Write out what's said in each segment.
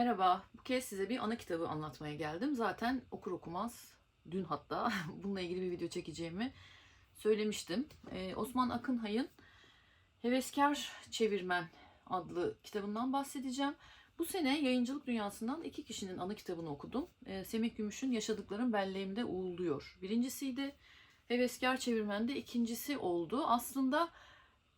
Merhaba, bu kez size bir ana kitabı anlatmaya geldim. Zaten okur okumaz, dün hatta bununla ilgili bir video çekeceğimi söylemiştim. Ee, Osman Akınhay'ın Heveskar Çevirmen adlı kitabından bahsedeceğim. Bu sene yayıncılık dünyasından iki kişinin ana kitabını okudum. Ee, Semih Gümüş'ün Yaşadıklarım Belleğimde Uğulduyor. Birincisiydi. Heveskar Çevirmen'de ikincisi oldu. Aslında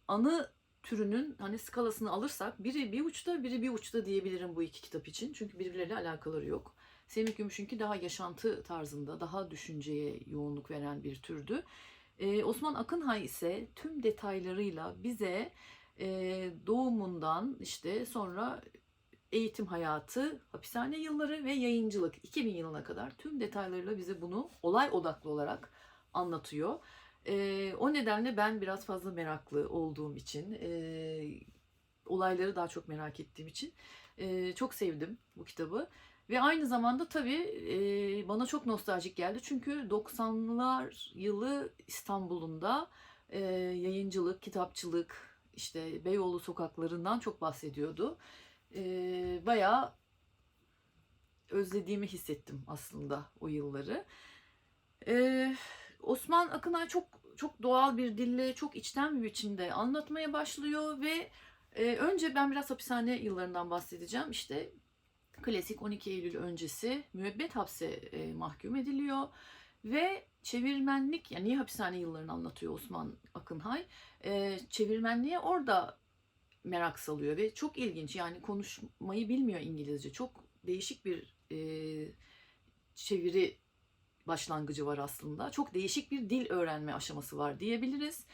anı türünün hani skalasını alırsak biri bir uçta biri bir uçta diyebilirim bu iki kitap için. Çünkü birbirleriyle alakaları yok. Semih Gümüş'ünki daha yaşantı tarzında, daha düşünceye yoğunluk veren bir türdü. Ee, Osman Akınhay ise tüm detaylarıyla bize e, doğumundan işte sonra eğitim hayatı, hapishane yılları ve yayıncılık 2000 yılına kadar tüm detaylarıyla bize bunu olay odaklı olarak anlatıyor. Ee, o nedenle ben biraz fazla meraklı olduğum için, e, olayları daha çok merak ettiğim için e, çok sevdim bu kitabı. Ve aynı zamanda tabii e, bana çok nostaljik geldi. Çünkü 90'lar yılı İstanbul'unda e, yayıncılık, kitapçılık, işte Beyoğlu sokaklarından çok bahsediyordu. E, bayağı özlediğimi hissettim aslında o yılları. E, Osman Akınay çok çok doğal bir dille, çok içten bir biçimde anlatmaya başlıyor ve e, önce ben biraz hapishane yıllarından bahsedeceğim. İşte klasik 12 Eylül öncesi müebbet hapse e, mahkum ediliyor ve çevirmenlik yani niye hapishane yıllarını anlatıyor Osman Akınhay? E, çevirmenliğe orada merak salıyor ve çok ilginç yani konuşmayı bilmiyor İngilizce. Çok değişik bir e, çeviri başlangıcı var aslında. Çok değişik bir dil öğrenme aşaması var diyebiliriz.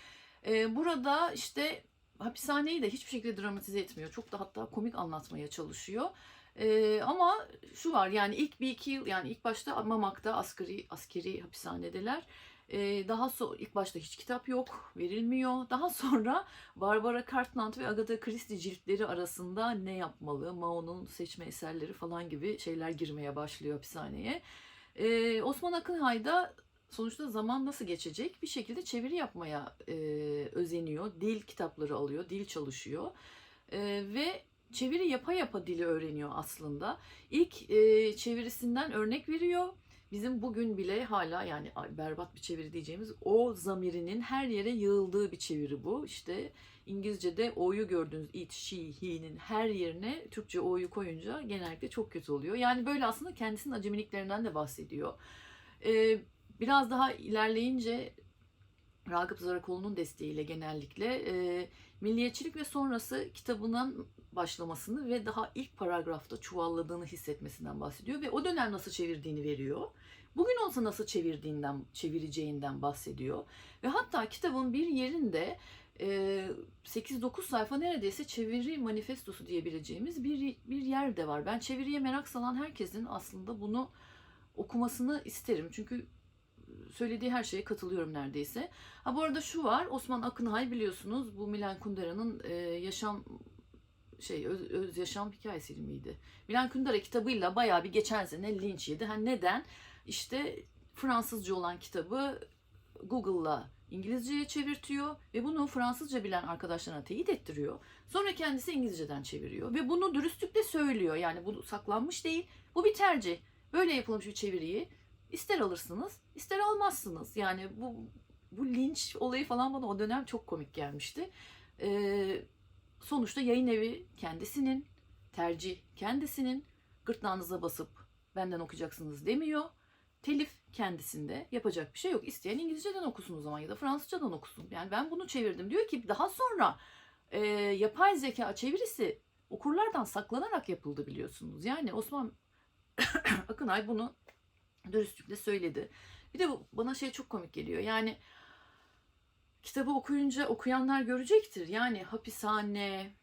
Ee, burada işte hapishaneyi de hiçbir şekilde dramatize etmiyor. Çok da hatta komik anlatmaya çalışıyor. Ee, ama şu var yani ilk bir iki yıl yani ilk başta Mamak'ta askeri askeri hapishanedeler. Ee, daha sonra ilk başta hiç kitap yok, verilmiyor. Daha sonra Barbara Cartland ve Agatha Christie ciltleri arasında ne yapmalı, Mao'nun seçme eserleri falan gibi şeyler girmeye başlıyor hapishaneye. Ee, Osman Akınhay da sonuçta zaman nasıl geçecek bir şekilde çeviri yapmaya e, özeniyor. Dil kitapları alıyor, dil çalışıyor E, ve çeviri yapa yapa dili öğreniyor aslında. İlk e, çevirisinden örnek veriyor. Bizim bugün bile hala yani berbat bir çeviri diyeceğimiz o zamirinin her yere yığıldığı bir çeviri bu. İşte İngilizce'de o'yu gördüğünüz it, she, he'nin her yerine Türkçe o'yu koyunca genellikle çok kötü oluyor. Yani böyle aslında kendisinin acemiliklerinden de bahsediyor. Ee, biraz daha ilerleyince Ragıp Zarakoğlu'nun desteğiyle genellikle e, milliyetçilik ve sonrası kitabının başlamasını ve daha ilk paragrafta çuvalladığını hissetmesinden bahsediyor ve o dönem nasıl çevirdiğini veriyor. Bugün olsa nasıl çevirdiğinden, çevireceğinden bahsediyor. Ve hatta kitabın bir yerinde e, 8-9 sayfa neredeyse çeviri manifestosu diyebileceğimiz bir, bir yer de var. Ben çeviriye merak salan herkesin aslında bunu okumasını isterim. Çünkü söylediği her şeye katılıyorum neredeyse. Ha bu arada şu var. Osman Akınhay biliyorsunuz bu Milan Kundera'nın e, yaşam şey öz, öz yaşam hikayesi miydi? Milan Kundera kitabıyla bayağı bir geçen sene linç yedi. Ha neden? İşte Fransızca olan kitabı Google'la İngilizceye çevirtiyor ve bunu Fransızca bilen arkadaşlarına teyit ettiriyor. Sonra kendisi İngilizceden çeviriyor ve bunu dürüstlükle söylüyor. Yani bu saklanmış değil. Bu bir tercih. Böyle yapılmış bir çeviriyi ister alırsınız, ister almazsınız. Yani bu bu linç olayı falan bana o dönem çok komik gelmişti. Ee, sonuçta yayın evi kendisinin, tercih kendisinin, gırtlağınıza basıp benden okuyacaksınız demiyor. Telif kendisinde yapacak bir şey yok. İsteyen İngilizceden okusun o zaman ya da Fransızcadan okusun. Yani ben bunu çevirdim. Diyor ki daha sonra e, yapay zeka çevirisi okurlardan saklanarak yapıldı biliyorsunuz. Yani Osman Akınay bunu dürüstlükle söyledi. Bir de bu, bana şey çok komik geliyor. Yani kitabı okuyunca okuyanlar görecektir. Yani hapishane,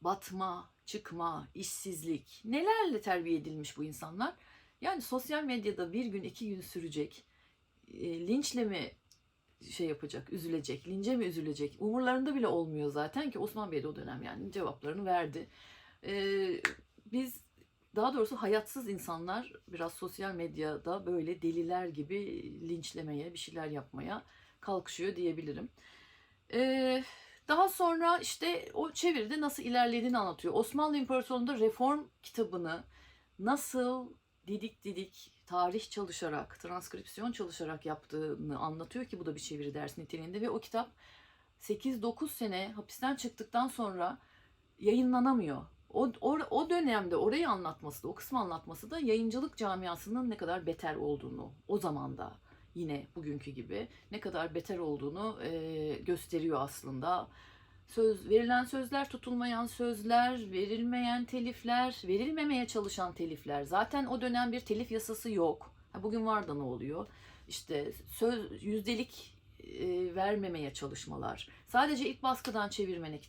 batma, çıkma, işsizlik nelerle terbiye edilmiş bu insanlar. Yani sosyal medyada bir gün iki gün sürecek e, linçle mi şey yapacak, üzülecek, lince mi üzülecek umurlarında bile olmuyor zaten ki Osman Bey de o dönem yani cevaplarını verdi. Ee, biz daha doğrusu hayatsız insanlar biraz sosyal medyada böyle deliler gibi linçlemeye, bir şeyler yapmaya kalkışıyor diyebilirim. Ee, Daha sonra işte o çeviride nasıl ilerlediğini anlatıyor. Osmanlı İmparatorluğu'nda reform kitabını nasıl didik didik tarih çalışarak, transkripsiyon çalışarak yaptığını anlatıyor ki bu da bir çeviri dersi niteliğinde ve o kitap 8-9 sene hapisten çıktıktan sonra yayınlanamıyor. O, o, o dönemde orayı anlatması da, o kısmı anlatması da yayıncılık camiasının ne kadar beter olduğunu, o zamanda yine bugünkü gibi ne kadar beter olduğunu e, gösteriyor aslında. Söz verilen sözler, tutulmayan sözler, verilmeyen telifler, verilmemeye çalışan telifler. Zaten o dönem bir telif yasası yok. Bugün var da ne oluyor? İşte söz yüzdelik e, vermemeye çalışmalar. Sadece ilk baskıdan çevirmene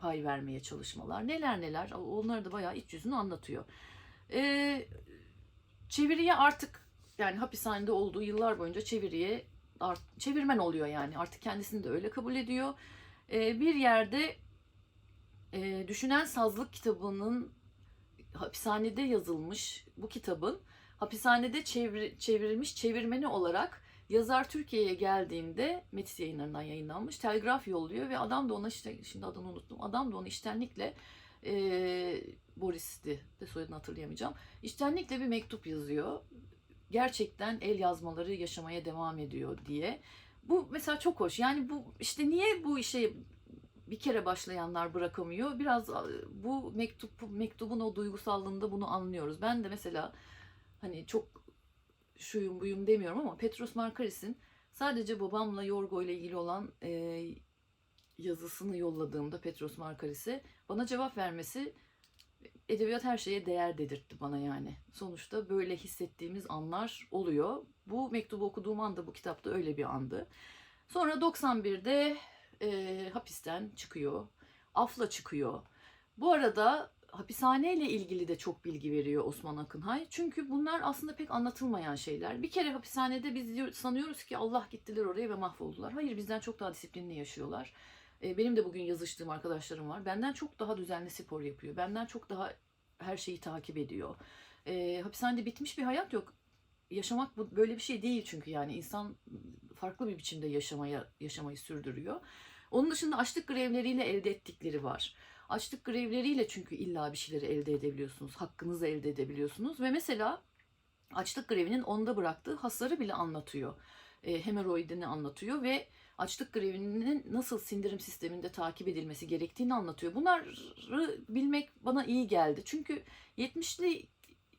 pay vermeye çalışmalar. Neler neler. Onları da bayağı iç yüzünü anlatıyor. E, çeviriye artık yani hapishanede olduğu yıllar boyunca çeviriye art- çevirmen oluyor yani. Artık kendisini de öyle kabul ediyor. E, bir yerde e, Düşünen Sazlık kitabının hapishanede yazılmış bu kitabın hapishanede çevir, çevrilmiş çevirmeni olarak yazar Türkiye'ye geldiğinde Metis yayınlarından yayınlanmış telgraf yolluyor ve adam da ona işte şimdi adını unuttum adam da onu iştenlikle e, Boris'ti de soyadını hatırlayamayacağım iştenlikle bir mektup yazıyor gerçekten el yazmaları yaşamaya devam ediyor diye bu mesela çok hoş yani bu işte niye bu işe bir kere başlayanlar bırakamıyor. Biraz bu mektup mektubun o duygusallığında bunu anlıyoruz. Ben de mesela hani çok şuyum buyum demiyorum ama Petros Markaris'in sadece babamla Yorgo ile ilgili olan e, yazısını yolladığımda Petros Markaris'e bana cevap vermesi edebiyat her şeye değer dedirtti bana yani. Sonuçta böyle hissettiğimiz anlar oluyor. Bu mektubu okuduğum anda bu kitapta öyle bir andı. Sonra 91'de e, hapisten çıkıyor. Afla çıkıyor. Bu arada hapishaneyle ilgili de çok bilgi veriyor Osman Akınhay. Çünkü bunlar aslında pek anlatılmayan şeyler. Bir kere hapishanede biz sanıyoruz ki Allah gittiler oraya ve mahvoldular. Hayır bizden çok daha disiplinli yaşıyorlar. E, benim de bugün yazıştığım arkadaşlarım var. Benden çok daha düzenli spor yapıyor. Benden çok daha her şeyi takip ediyor. E, hapishanede bitmiş bir hayat yok. Yaşamak bu, böyle bir şey değil çünkü yani insan farklı bir biçimde yaşamaya yaşamayı sürdürüyor. Onun dışında açlık grevleriyle elde ettikleri var. Açlık grevleriyle çünkü illa bir şeyleri elde edebiliyorsunuz. Hakkınızı elde edebiliyorsunuz. Ve mesela açlık grevinin onda bıraktığı hasarı bile anlatıyor. E, hemoroidini anlatıyor ve açlık grevinin nasıl sindirim sisteminde takip edilmesi gerektiğini anlatıyor. Bunları bilmek bana iyi geldi. Çünkü 70'li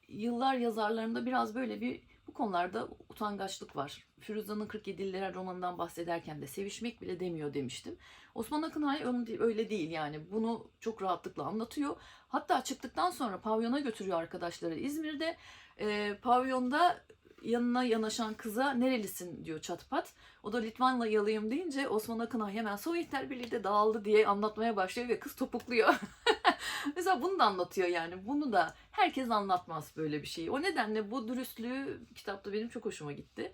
yıllar yazarlarında biraz böyle bir bu konularda utangaçlık var. Firuza'nın 47'liler romanından bahsederken de sevişmek bile demiyor demiştim. Osman Akınay öyle değil yani bunu çok rahatlıkla anlatıyor. Hatta çıktıktan sonra pavyona götürüyor arkadaşları İzmir'de. Ee, pavyonda yanına yanaşan kıza nerelisin diyor çatpat. O da Litvanla yalıyım deyince Osman Akınay hemen Sovyetler Birliği de dağıldı diye anlatmaya başlıyor ve kız topukluyor. Mesela bunu da anlatıyor yani. Bunu da herkes anlatmaz böyle bir şeyi. O nedenle bu dürüstlüğü kitapta benim çok hoşuma gitti.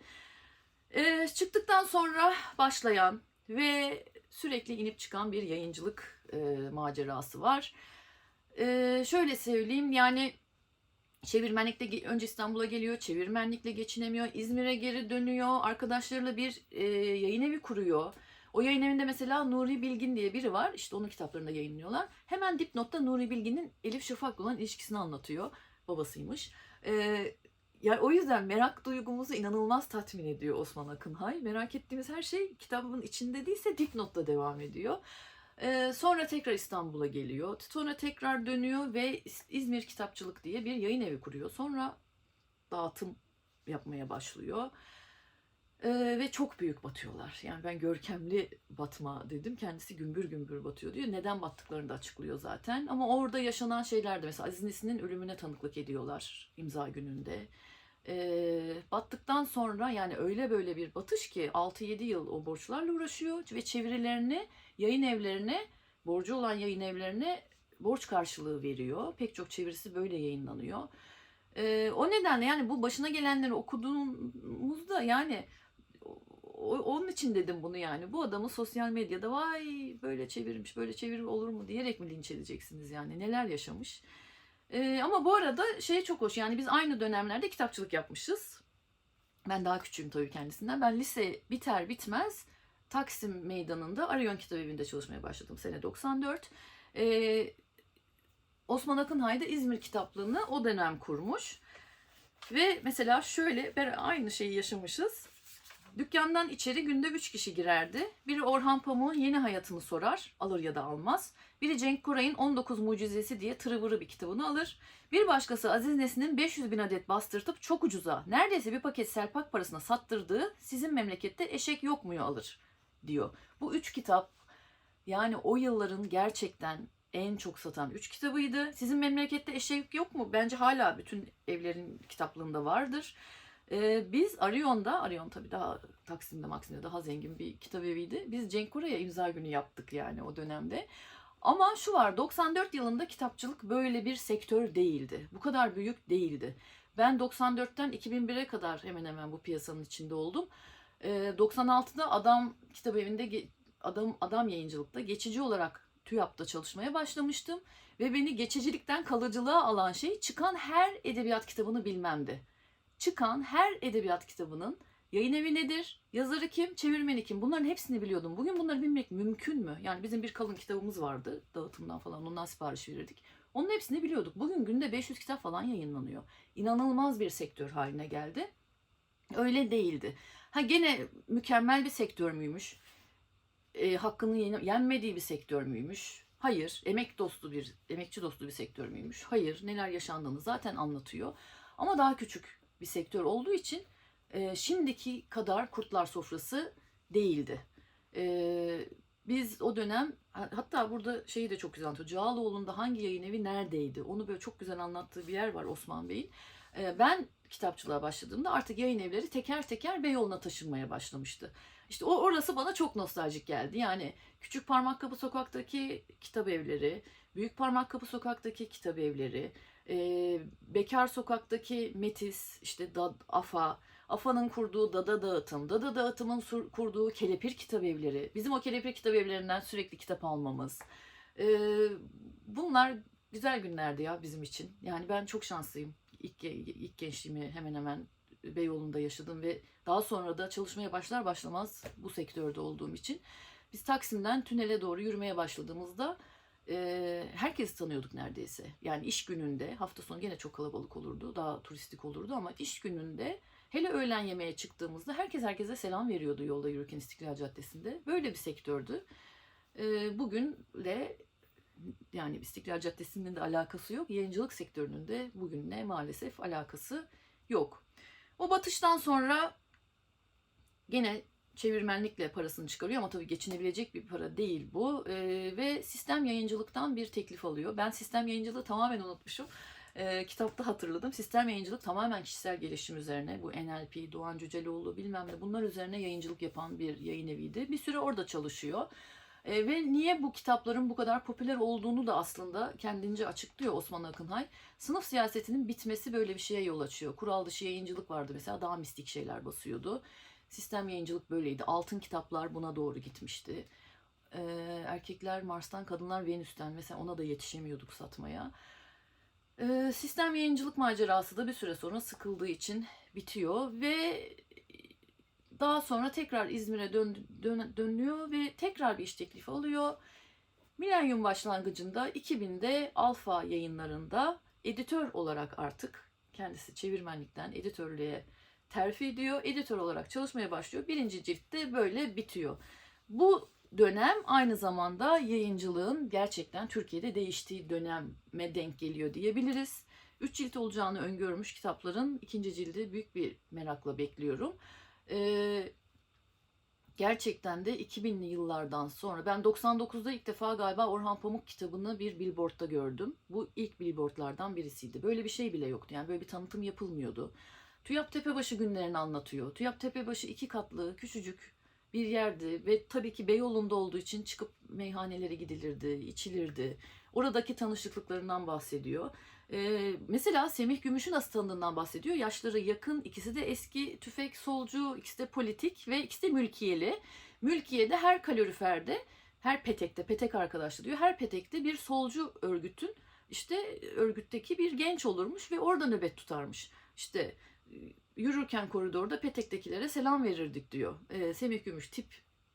Ee, çıktıktan sonra başlayan ve sürekli inip çıkan bir yayıncılık e, macerası var. Ee, şöyle söyleyeyim yani çevirmenlikle ge- önce İstanbul'a geliyor, çevirmenlikle geçinemiyor, İzmir'e geri dönüyor, arkadaşlarıyla bir e, yayın evi kuruyor. O yayın evinde mesela Nuri Bilgin diye biri var. İşte onun kitaplarını da yayınlıyorlar. Hemen dipnotta Nuri Bilgin'in Elif Şafak'la olan ilişkisini anlatıyor. Babasıymış. Ee, yani o yüzden merak duygumuzu inanılmaz tatmin ediyor Osman Akınhay. Merak ettiğimiz her şey kitabın içinde değilse dipnotta devam ediyor. Ee, sonra tekrar İstanbul'a geliyor. Sonra tekrar dönüyor ve İzmir Kitapçılık diye bir yayın evi kuruyor. Sonra dağıtım yapmaya başlıyor. Ee, ve çok büyük batıyorlar. Yani ben görkemli batma dedim. Kendisi gümbür gümbür batıyor diyor. Neden battıklarını da açıklıyor zaten. Ama orada yaşanan şeyler de mesela Aziz Nesin'in ölümüne tanıklık ediyorlar imza gününde. Ee, battıktan sonra yani öyle böyle bir batış ki 6-7 yıl o borçlarla uğraşıyor ve çevirilerini yayın evlerine borcu olan yayın evlerine borç karşılığı veriyor. Pek çok çevirisi böyle yayınlanıyor. Ee, o nedenle yani bu başına gelenleri okuduğumuzda yani onun için dedim bunu yani. Bu adamı sosyal medyada vay böyle çevirmiş böyle çeviri olur mu diyerek mi linç edeceksiniz yani neler yaşamış. Ee, ama bu arada şey çok hoş yani biz aynı dönemlerde kitapçılık yapmışız. Ben daha küçüğüm tabii kendisinden. Ben lise biter bitmez Taksim Meydanı'nda Arayon Kitap Evi'nde çalışmaya başladım sene 94. Ee, Osman Akınhay da İzmir kitaplığını o dönem kurmuş. Ve mesela şöyle aynı şeyi yaşamışız. Dükkandan içeri günde 3 kişi girerdi. Biri Orhan Pamuk'un Yeni Hayatını sorar, alır ya da almaz. Biri Cenk Koray'ın 19 Mucizesi diye tırıvırı bir kitabını alır. Bir başkası Aziz Nesin'in 500 bin adet bastırtıp çok ucuza, neredeyse bir paket selpak parasına sattırdığı sizin memlekette eşek yok muyu alır diyor. Bu üç kitap yani o yılların gerçekten en çok satan üç kitabıydı. Sizin memlekette eşek yok mu? Bence hala bütün evlerin kitaplığında vardır. Ee, biz Arion'da, Arion tabii daha Taksim'de Maksim'de daha zengin bir kitap eviydi. Biz Cenk Koray'a imza günü yaptık yani o dönemde. Ama şu var 94 yılında kitapçılık böyle bir sektör değildi. Bu kadar büyük değildi. Ben 94'ten 2001'e kadar hemen hemen bu piyasanın içinde oldum. Ee, 96'da Adam Kitap Evi'nde Adam Adam Yayıncılık'ta geçici olarak TÜYAP'ta çalışmaya başlamıştım ve beni geçicilikten kalıcılığa alan şey çıkan her edebiyat kitabını bilmemdi. Çıkan her edebiyat kitabının yayın evi nedir, yazarı kim, çevirmeni kim bunların hepsini biliyordum. Bugün bunları bilmek mümkün mü? Yani bizim bir kalın kitabımız vardı dağıtımdan falan ondan sipariş verirdik. Onun hepsini biliyorduk. Bugün günde 500 kitap falan yayınlanıyor. İnanılmaz bir sektör haline geldi. Öyle değildi. Ha gene mükemmel bir sektör müymüş? E, hakkını yen- yenmediği bir sektör müymüş? Hayır. Emek dostu bir, emekçi dostu bir sektör müymüş? Hayır. Neler yaşandığını zaten anlatıyor. Ama daha küçük bir sektör olduğu için e, şimdiki kadar kurtlar sofrası değildi. E, biz o dönem ha- hatta burada şeyi de çok güzel anlatıyor. Cağaloğlu'nda hangi yayın evi neredeydi? Onu böyle çok güzel anlattığı bir yer var Osman Bey'in. E, ben kitapçılığa başladığımda artık yayın evleri teker teker Beyoğlu'na taşınmaya başlamıştı. İşte o orası bana çok nostaljik geldi. Yani Küçük Parmakkapı Sokak'taki kitap evleri, Büyük Parmakkapı Sokak'taki kitap evleri, e, Bekar Sokak'taki Metis, işte da, AFA, AFA'nın kurduğu Dada Dağıtım, Dada Dağıtım'ın sur- kurduğu Kelepir kitap evleri, bizim o Kelepir kitap evlerinden sürekli kitap almamız. E, bunlar güzel günlerdi ya bizim için. Yani ben çok şanslıyım. İlk, ilk gençliğimi hemen hemen Beyoğlu'nda yaşadım ve daha sonra da çalışmaya başlar başlamaz bu sektörde olduğum için biz Taksim'den tünele doğru yürümeye başladığımızda e, herkesi tanıyorduk neredeyse. Yani iş gününde hafta sonu gene çok kalabalık olurdu, daha turistik olurdu ama iş gününde hele öğlen yemeğe çıktığımızda herkes herkese selam veriyordu yolda yürürken İstiklal Caddesi'nde. Böyle bir sektördü. E, bugünle yani İstiklal Caddesi'nin de alakası yok. Yayıncılık sektörünün de bugünle maalesef alakası yok. O batıştan sonra gene çevirmenlikle parasını çıkarıyor ama tabii geçinebilecek bir para değil bu. Ee, ve sistem yayıncılıktan bir teklif alıyor. Ben sistem yayıncılığı tamamen unutmuşum. Ee, kitapta hatırladım. Sistem yayıncılık tamamen kişisel gelişim üzerine. Bu NLP, Doğan Cüceloğlu bilmem ne bunlar üzerine yayıncılık yapan bir yayın eviydi. Bir süre orada çalışıyor. Ee, ve niye bu kitapların bu kadar popüler olduğunu da aslında kendince açıklıyor Osman Akınhay. Sınıf siyasetinin bitmesi böyle bir şeye yol açıyor. Kural dışı yayıncılık vardı mesela daha mistik şeyler basıyordu. Sistem yayıncılık böyleydi. Altın kitaplar buna doğru gitmişti. Ee, erkekler Mars'tan, kadınlar Venüs'ten mesela ona da yetişemiyorduk satmaya. Ee, sistem yayıncılık macerası da bir süre sonra sıkıldığı için bitiyor ve daha sonra tekrar İzmir'e dön, dön, dönüyor ve tekrar bir iş teklifi alıyor. Milenyum başlangıcında 2000'de Alfa yayınlarında editör olarak artık kendisi çevirmenlikten editörlüğe terfi ediyor. Editör olarak çalışmaya başlıyor. Birinci ciltte böyle bitiyor. Bu dönem aynı zamanda yayıncılığın gerçekten Türkiye'de değiştiği döneme denk geliyor diyebiliriz. Üç cilt olacağını öngörmüş kitapların ikinci cildi büyük bir merakla bekliyorum. Ee, gerçekten de 2000'li yıllardan sonra ben 99'da ilk defa galiba Orhan Pamuk kitabını bir billboardda gördüm. Bu ilk billboardlardan birisiydi. Böyle bir şey bile yoktu. Yani böyle bir tanıtım yapılmıyordu. TÜYAP Tepebaşı günlerini anlatıyor. TÜYAP Tepebaşı iki katlı küçücük bir yerdi ve tabii ki Beyoğlu'nda olduğu için çıkıp meyhanelere gidilirdi, içilirdi. Oradaki tanışıklıklarından bahsediyor. Ee, mesela Semih Gümüş'ü nasıl tanıdığından bahsediyor. Yaşları yakın, ikisi de eski tüfek solcu, ikisi de politik ve ikisi de mülkiyeli. Mülkiye'de her kaloriferde, her petekte, petek arkadaşlı diyor, her petekte bir solcu örgütün işte örgütteki bir genç olurmuş ve orada nöbet tutarmış. İşte yürürken koridorda petektekilere selam verirdik diyor. Ee, Semih Gümüş tip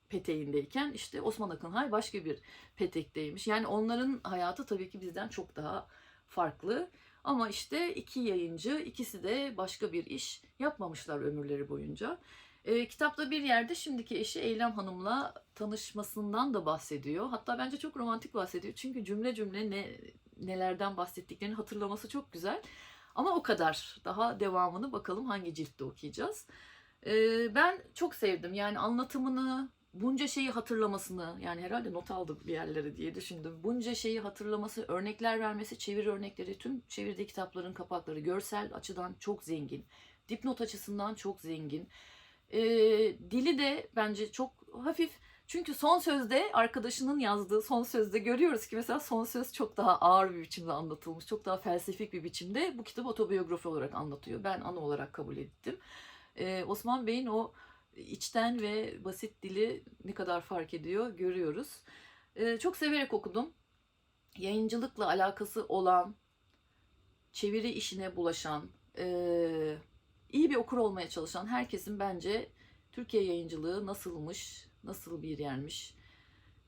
peteğindeyken işte Osman Akınhay başka bir petekteymiş. Yani onların hayatı tabii ki bizden çok daha farklı. Ama işte iki yayıncı, ikisi de başka bir iş yapmamışlar ömürleri boyunca. E, kitapta bir yerde şimdiki eşi Eylem Hanım'la tanışmasından da bahsediyor. Hatta bence çok romantik bahsediyor. Çünkü cümle cümle ne nelerden bahsettiklerini hatırlaması çok güzel. Ama o kadar. Daha devamını bakalım hangi ciltte okuyacağız. E, ben çok sevdim. Yani anlatımını, bunca şeyi hatırlamasını, yani herhalde not aldım bir yerlere diye düşündüm. Bunca şeyi hatırlaması, örnekler vermesi, çeviri örnekleri, tüm çevirdiği kitapların kapakları görsel açıdan çok zengin. Dipnot açısından çok zengin. E, dili de bence çok hafif. Çünkü son sözde arkadaşının yazdığı son sözde görüyoruz ki mesela son söz çok daha ağır bir biçimde anlatılmış. Çok daha felsefik bir biçimde bu kitabı otobiyografi olarak anlatıyor. Ben ana olarak kabul ettim. Ee, Osman Bey'in o içten ve basit dili ne kadar fark ediyor görüyoruz. Ee, çok severek okudum. Yayıncılıkla alakası olan, çeviri işine bulaşan, e, iyi bir okur olmaya çalışan herkesin bence Türkiye yayıncılığı nasılmış, nasıl bir yermiş,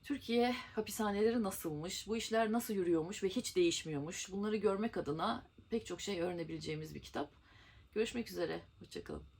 Türkiye hapishaneleri nasılmış, bu işler nasıl yürüyormuş ve hiç değişmiyormuş. Bunları görmek adına pek çok şey öğrenebileceğimiz bir kitap. Görüşmek üzere, hoşçakalın.